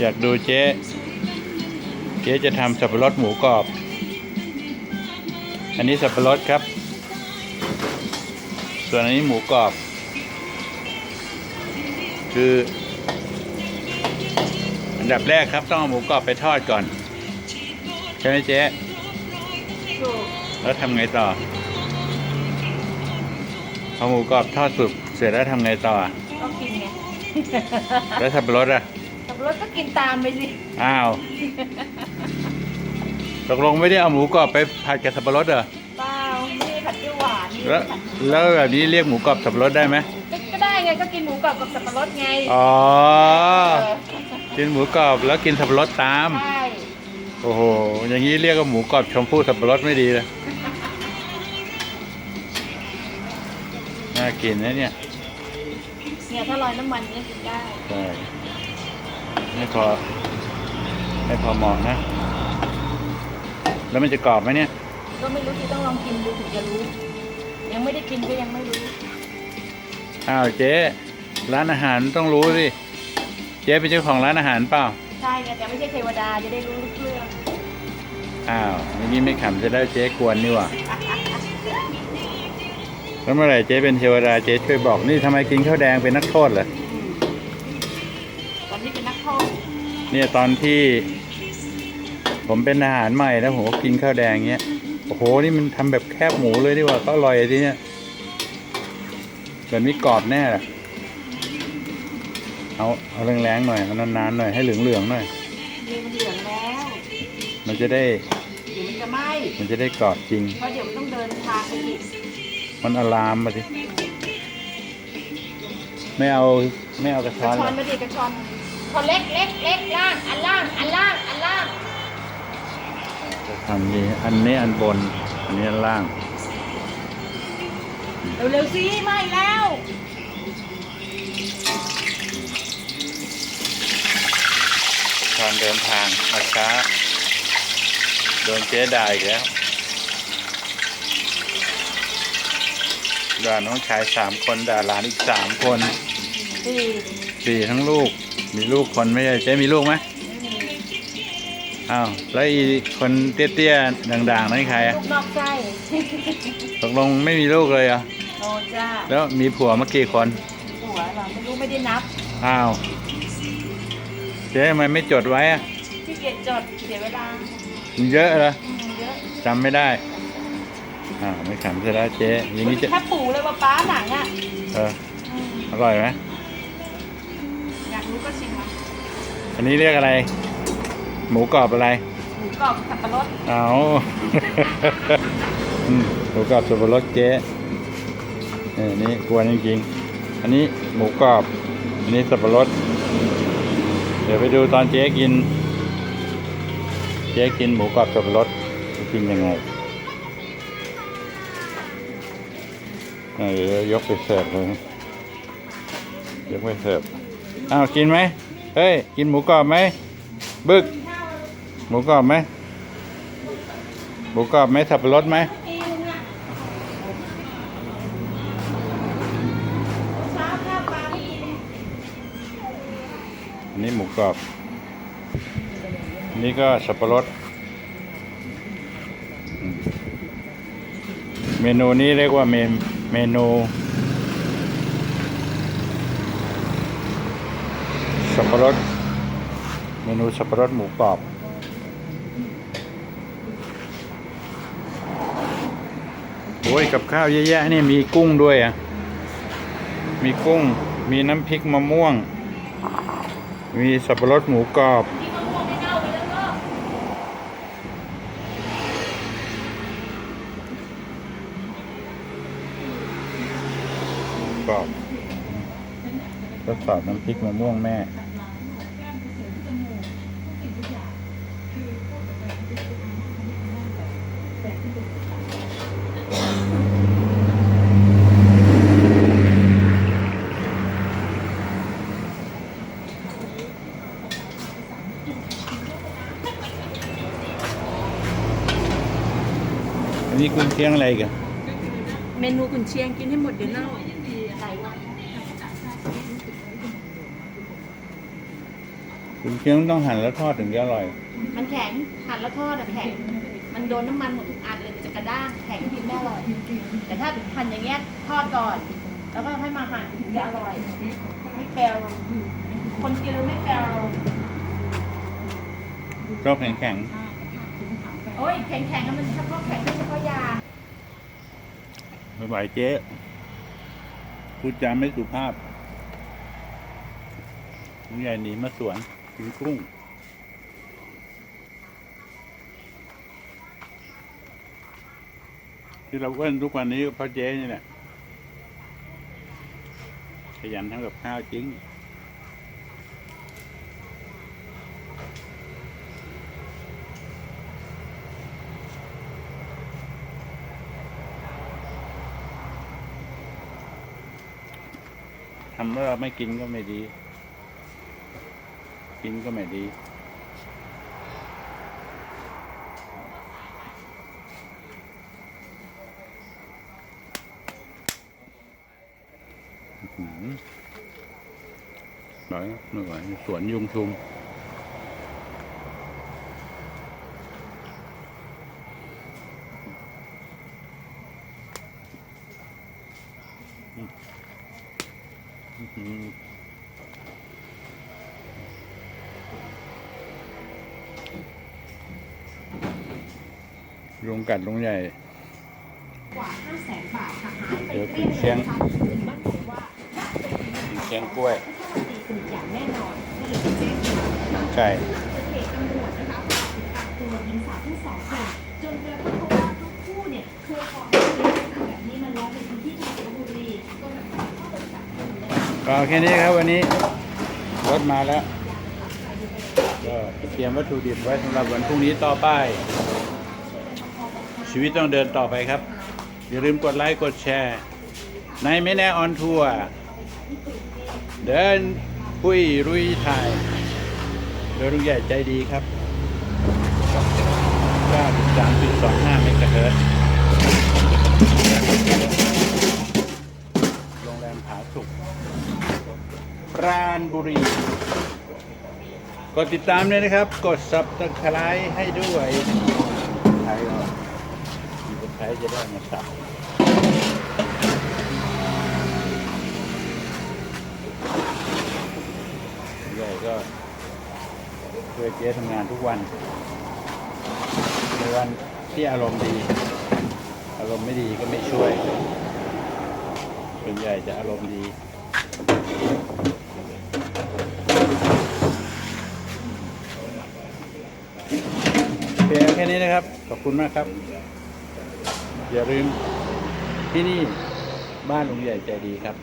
อยากดูเจ๊เจ๊จะทำสับปะรดหมูกรอบ อันนี้สับปะรดครับ ส่วนอันนี้หมูกรอบ คือ อันดับแรกครับต้องเอาหมูกรอบไปทอดก่อน ใช่ไหมเจ๊ถูกแล้วทำไงต่อพอหมูกรอบทอดสุกเสร็จแล้วทำไงต่อก็กินไงแล้วสับปะรดอะขับ รถก็กินตามไปสิ อ้าวตกลงไม่ได้เอาหมูกรอบไปผัดกับสับปะรดเหรอเปล่าไม่ได้ผัดเปรี้ยวหวานนี่แล้วผัดแล้วแบบนี้เรียกหมูกรอบสับปะรดได้ไหมก็ก็ได้ไงก็กินหมูกรอบกับสับปะรดไงอ๋อ เออกินหมูกรอบแล้วกินสับปะรดตาม ใช่โอ้โห อย่างนี้เรียกว่าหมูกรอบชมพู่สับปะรดไม่ดีเลย น่ากินนะเนี่ย เนี่ยถ้าลอยน้ำมันเนี่ยกินได้ ใช่ ไม่พอไม่พอเหมาะนะ แล้วมันจะกรอบไหมเนี่ย ก็ไม่รู้ที่ต้องลองกินดูถึงจะรู้ ยังไม่ได้กินก็ยังไม่รู้ อ้าวเจ๊ร้านอาหารต้องรู้สิ เจ๊เป็นเจ้าของร้านอาหารเปล่า ใช่ไงแต่ไม่ใช่เทวดาจะได้รู้เรื่อง อ้าวอย่างนี้ไม่ขำจะได้เจ๊กวนนี่หว่าแล้วเมื่อไหร่เจ๊เป็นเทวดาเจ๊ช่วยบอกนี่ทำไมกินข้าวแดงเป็นนักโทษเหรอ เนี่ยตอนที่ ผมเป็นทหารใหม่แล้วผมก็กินข้าวแดงเงี้ยโอ้โหนี่มันทำแบบแคบหมูเลยดีกว่าก็อร่อยทีเนี้ยแบบนี้กรอบแน่แหละเอาเอาแรงๆหน่อยเอานานๆหน่อยให้เหลืองๆหน่อยนี่มันเหลืองแล้วมันจะได้เดี๋ยวมันจะไหม้มันจะได้กรอบจริงเพราะเดี๋ยวมันต้องเดินทางไปอีกมันอลามมาสิไม่เอาไม่เอากระกช้ระอนชอนเหรมาอดิกระชอน พอเล็กเล็กเล็กล่าง อันล่าง อันล่าง อันล่าง อันนี้อันนี้อันบน อันนี้อันล่าง เร็วๆสิไหม้แล้ว ตอนเดินทางมาช้าโดนเจ๊ด่าอีกแล้วด่าน้องชายสามคนด่าหลานอีกสามคนสี่สี่ทั้งลูก มีลูกคนไม่ใช่เจ๊มีลูกไหมไม่มีอ้าวแล้วอีคนเตี้ยๆด่างๆนั่นใครอะลูกนอกใจตกลงไม่มีลูกเลยเหรอะโอ้จ้าแล้วมีผัวมากี่คนหัวเราไม่รู้ไม่ได้นับอ้าวเจ๊ทำไมไม่จดไว้อะที่เกียจจดเสียเวลามันเยอะเหรออืมเยอะจำไม่ได้อ้าวไม่ขำซะแล้วเจ๊อย่างนี้จะแค่ปูเลยว่าป้าหนังอะเอออืมอร่อยไหมอยา กรู้ก็ชิมอะอันนี้เรียกอะไร หมูกรอบอะไร หมูกรอบสับปะรดเอา อืมหมูกรอบสับปะรดเจ๊เออนี่กวนจริงๆอันนี้หมูกรอบ อันนี้สับปะรด เดี๋ยวไปดูตอนเจ๊กิน เจ๊กินหมูกรอบสับปะรดจะกินยังไงเออเดี๋ยวยกไปเสิร์ฟเลยยกไปเสิร์ฟ อ้าวกินไหมเฮ้ยกินหมูกรอบไหมบึก หมูกรอบไหมหมูกรอบไหมสับปะรดไหมนอันนี้หมูกรอบอันนี้ก็สับปะรด เมนูนี้เรียกว่าเมนูเมนู สับปะรด เมนูสับปะรดหมูกรอบ โอ้ย กับข้าวเยอะแยะนี่มีกุ้งด้วยอะ มีกุ้ง มีน้ำพริกมะม่วง มีสับปะรดหมูกรอบที่มะม่วงไม่เน่าไปแล้วก็กรอบทดสอบน้ำพริกมะม่วงแม่ ชียงอะไรกันเมนูกุนเชียงกินให้หมดเดี๋ยวเน่าหลายวันคุณเคี้ยวต้องหั่นแล้วทอดถึงจะอร่อย มันแข็งหั่นแล้วทอดอะแข็ง มันโดนน้ำมันหมดทุกอันเลยมันจะกระด้างแข็งกินไม่อร่อย แต่ถ้าหั่นอย่างเงี้ยทอดก่อน แล้วก็ให้มาหั่นถึงจะอร่อย ไม่แปลวคนกินแล้วไม่แปลวก็แข็งแข็งโอ้ยแข็งๆแล้วมันเฉพาะแข็งไม่เฉพาะยาๆ ไม่ไหวเจ๊พูดจาไม่สุภาพผู้ใหญ่หนีมาสวนกินกุ้งที่เราอ้นทุกวันนี้ก็เพราะเจ๊นี่แหละขยันทำกับข้าวจริงำแล้วเราไม่กินก็ไม่ดี กินก็ไม่ดีอื้อหือไหวไม่ไหวสวนยุงชุม อื้อหือยุงกัดลุงใหญ่ กว่า5 0 0แสนบาทค่ะหายไปเดี๋ยวเกลี้ยงคุณเชียงนะคะถึงมั่นใจว่าน่าจะเป็นกินแกงกล้วยถ้ามันดีขึ้นอย่างแน่นอนก็เลยไปแจ้งความนะคะไก่เหตุตำรวจนะคะฝากติดตามตัวหญิงสาวทั้งสองคนจนกระทั่งพบว่าทุกคู่เนี่ยเคยก่อเหตุลักษณะแบบนี้มาแล้วในพื้น ก็แค่นี้ครับวันนี้รถมาแล้ว ก็เตรียมวัตถุดิบไว้สำหรับวันพรุ่งนี้ต่อไป ชีวิตต้องเดินต่อไปครับ อย่าลืมกดไลค์กดแชร์ ในไม่แน่ออนทัวร์เดินคุยรุยถ่ายโดยลุงใหญ่ใจดีครับ93.25เมกะเฮิรตซ์โรงแรมผาสุก ปราณบุรี กดติดตามด้วยนะครับ กด subscribe ให้ด้วยใครก็มีคนใช้จะได้มาสับใหญ่ก็ช่วยเจ๊ทำงานทุกวันในวันที่อารมณ์ดี อารมณ์ไม่ดีก็ไม่ช่วยส่วนใหญ่จะอารมณ์ดี เพียงแค่นี้นะครับ ขอบคุณมากครับ อย่าลืมที่นี่บ้านลุงใหญ่ใจดีครับ